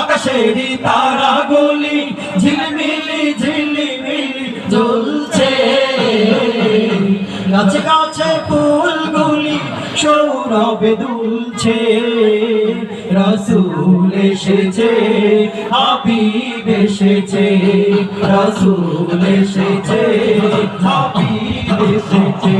আকাশেরই তারাগুলি ঝিলমিলি ঝিলমিলি জ্বলছে। গাছে গাছে ফুলগুলি সৌরভে দুলছে। রসুল এসেছে, হাবিব এসেছে, রসুল এসেছে, হাবিব এসেছে।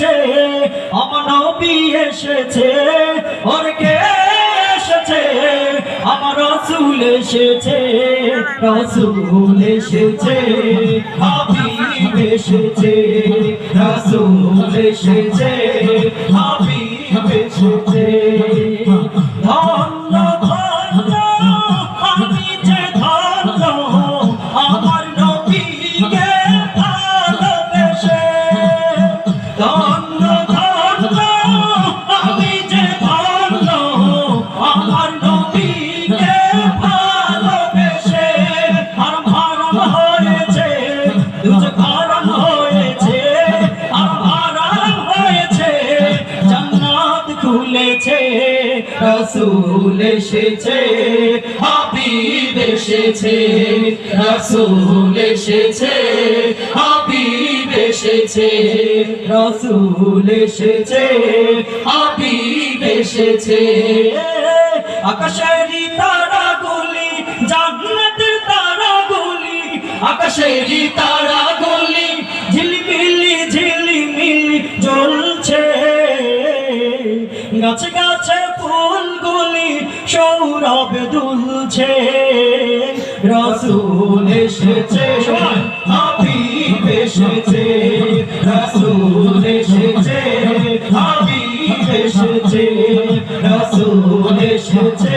এসেছে, আমার নবী এসেছে, ওর কে এসেছে? আমার রসুল এসেছে রসুল এসেছে, হাবিব এসেছে, রসুল এসেছে, হাবিব এসেছে। ভালোবেসে হারাম হারাম হয়েছে হারাম হয়েছে আর হারাম হয়েছে জান্নাত খুলেছে রসুল এসেছে হাবিব এসেছে রসুল এসেছে হাবিব এসেছে রসুল এসেছে হাবিব এসেছে আকাশেরই আকাশেরই তারাগুলি ঝিলমিলি ঝিলমিলি জ্বলছে। গাছে গাছে ফুলগুলি সৌরভ দুলছে। রসুল এসেছে, হাবিব এসেছে, রসুল এসেছে, হাবিব এসেছে, রসুল এসেছে।